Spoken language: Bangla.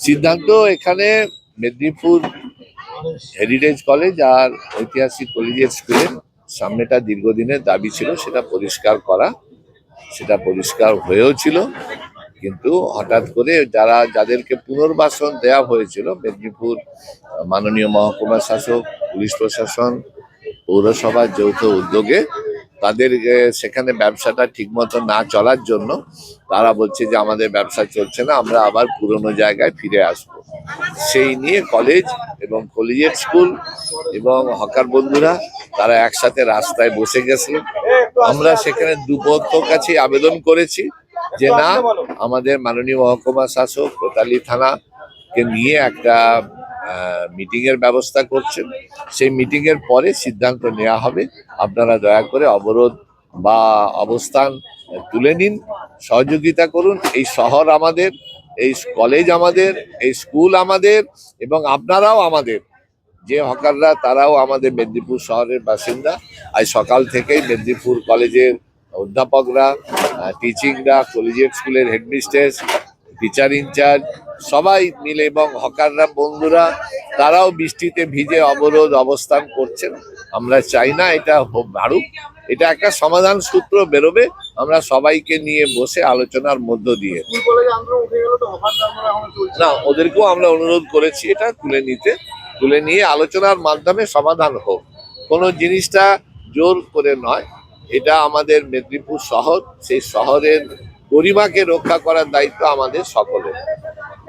সিদ্ধান্ত এখানে মেদিনীপুর হেরিটেজ কলেজ আর ঐতিহাসিক কলেজিয়েট স্কুলের সামনেটা দীর্ঘদিনের দাবি ছিল, সেটা পরিষ্কার করা। সেটা পরিষ্কার হয়েও ছিল, কিন্তু হঠাৎ করে যারা, যাদেরকে পুনর্বাসন দেওয়া হয়েছিল, মেদিনীপুর মাননীয় মহকুমা শাসক, পুলিশ প্রশাসন, পৌরসভার যৌথ উদ্যোগে তাদের সেখানে ব্যবসাটা ঠিকমতো না চলার জন্য তারা বলছে যে আমাদের ব্যবসা চলছে না, আমরা আবার পুরনো জায়গায় ফিরে আসব। সেই নিয়ে কলেজ এবং কলেজিয়েট স্কুল এবং হকার বন্ধুরা তারা একসাথে রাস্তায় বসে গেছিল আমরা সেখানে দুপক্ষ কাছে আবেদন করেছি যে না, আমাদের মাননীয় মহকুমা শাসক কোতালি থানাকে নিয়ে একটা মিটিং এর ব্যবস্থা করছেন। সেই মিটিং এর পরে সিদ্ধান্ত নেওয়া হবে। আপনারা দয়া করে অবরোধ বা অবস্থান তুলে নিন, সহযোগিতা করুন। এই শহর আমাদের, এই কলেজ আমাদের, এই স্কুল আমাদের এবং আপনারাও আমাদের। যে হকাররা, তারাও আমাদের মেদিনীপুর শহরের বাসিন্দা। আজ সকাল থেকেই মেদিনীপুর কলেজের অধ্যাপকরা টিচিংরা কলেজিয়েট স্কুলের হেডমিস্ট্রেস টিচার ইনচার্জ সবাই মিলে এবং হকাররা বন্ধুরা তারাও বৃষ্টিতে ভিজে অবরোধ অবস্থান করছেন। আমরা চাই না এটা বাড়ুক। এটা একটা সমাধান সূত্র বেরোবে। আমরা সবাইকে নিয়ে বসে আলোচনার মধ্য দিয়ে। না ওদেরকেও আমরা অনুরোধ করেছি এটা তুলে নিতে। তুলে নিয়ে আলোচনার মাধ্যমে সমাধান হোক। কোনো জিনিসটা জোর করে নয়। এটা আমাদের মেদিনীপুর শহর। সেই শহরের গরিমাকে রক্ষা করার দায়িত্ব আমাদের সকলের।